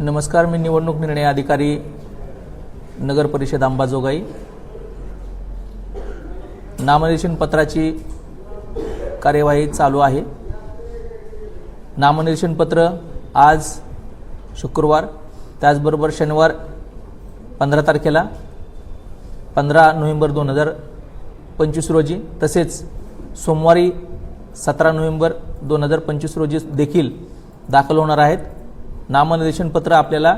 नमस्कार मी निवडणूक निर्णय अधिकारी नगर परिषद अंबाजोगाई नामनिर्देशन पत्राची कार्यवाही चालू आहे. नामनिर्देशन पत्र आज शुक्रवार त्याचबरोबर शनिवार पंधरा तारखेला पंधरा नोव्हेंबर दोन हजार पंचवीस रोजी तसेच सोमवारी सतरा नोव्हेंबर दोन हजार पंचवीस रोजी देखील दाखल होणार आहेत. नामनिर्देशन पत्र आपल्याला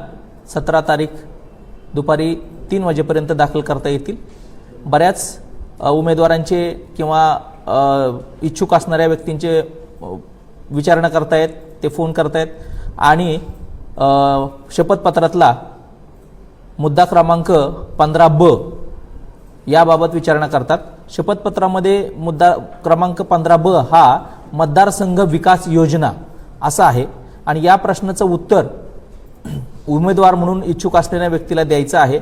सतरा तारीख दुपारी तीन वाजेपर्यंत दाखल करता येतील. बऱ्याच उमेदवारांचे किंवा इच्छुक असणाऱ्या व्यक्तींचे विचारणा करतायत ते फोन करतायत. आणि शपथपत्रातला मुद्दा क्रमांक पंधरा ब याबाबत विचारणा करतात. शपथपत्रामध्ये मुद्दा क्रमांक पंधरा ब हा मतदारसंघ विकास योजना असा आहे. आणि या प्रश्नाचं उत्तर उमेदवार म्हणून इच्छुक असलेल्या व्यक्तीला द्यायचं आहे.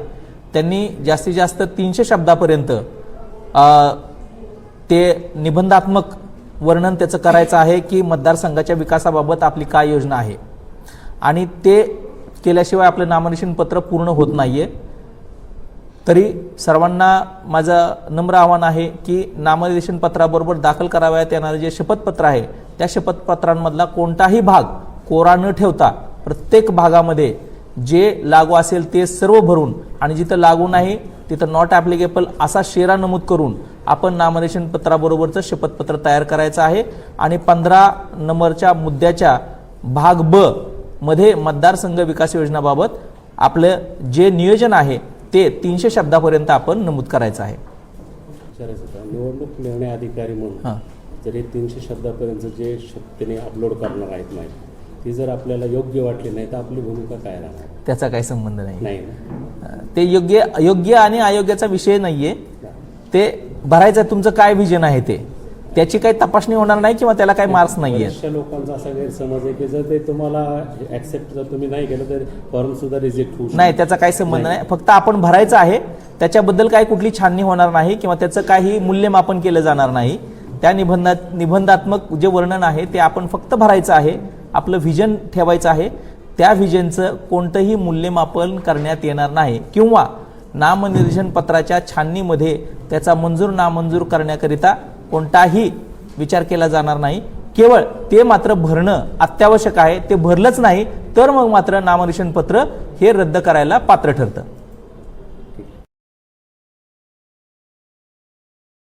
त्यांनी जास्तीत जास्त तीनशे शब्दापर्यंत ते निबंधात्मक वर्णन त्याचं करायचं आहे की मतदारसंघाच्या विकासाबाबत आपली काय योजना आहे. आणि ते केल्याशिवाय आपलं नामनिर्देशन पत्र पूर्ण होत नाही आहे तरी सर्वांना माझं नम्र आव्हान आहे की नामनिर्देशन पत्राबरोबर दाखल करावयात येणारे जे शपथपत्र आहे त्या शपथपत्रांमधला कोणताही भाग कोरा न ठेवता प्रत्येक भागामध्ये जे लागू असेल ते सर्व भरून आणि जिथं लागू नाही तिथं नॉट ॲप्लिकेबल असा शेरा नमूद करून आपण नामनिर्देशन पत्राबरोबरचं शपथपत्र तयार करायचं आहे. आणि पंधरा नंबरच्या मुद्द्याच्या भाग ब मध्ये मतदारसंघ विकास योजनाबाबत आपलं जे नियोजन आहे ते तीनशे शब्दापर्यंत आपण नमूद करायचं आहे. निवडणूक निर्णय अधिकारी म्हणून हां. जर हे तीनशे शब्दापर्यंत जे शक्तीने अपलोड करणार आहेत माहिती ती जर आपल्याला योग्य वाटली नाही तर आपली भूमिका काय राहणार? त्याचा काही संबंध नाही. नाही ते योग्य योग्य आणि अयोग्याचा विषय नाहीये. ते भरायचं तुमचं काय विजन आहे ते? त्याची काही तपासणी होणार नाही किंवा त्याला काही मार्क्स नाहीये? बऱ्याचशा लोकांचा असा गैरसमज आहे की जर ते तुम्हाला ऍक्सेप्ट जर तुम्ही नाही केलं तर फॉर्म सुद्धा रिजेक्ट होऊ नाही त्याचा काही संबंध नाही. फक्त आपण भरायचं आहे. त्याच्याबद्दल काही कुठली छाननी होणार नाही किंवा त्याचं काही मूल्यमापन केलं जाणार नाही. त्या निबंधात निबंधात्मक जे वर्णन आहे ते आपण फक्त भरायचं आहे. आपलं व्हिजन ठेवायचं आहे. त्या व्हिजनचं कोणतंही मूल्यमापन करण्यात येणार नाही. किंवा नामनिर्देशन पत्राच्या छाननीमध्ये त्याचा मंजूर नामंजूर करण्याकरिता कोणताही विचार केला जाणार नाही. केवळ ते मात्र भरणं अत्यावश्यक आहे. ते भरलंच नाही तर मग मात्र नामनिर्देशन पत्र हे रद्द करायला पात्र ठरतं.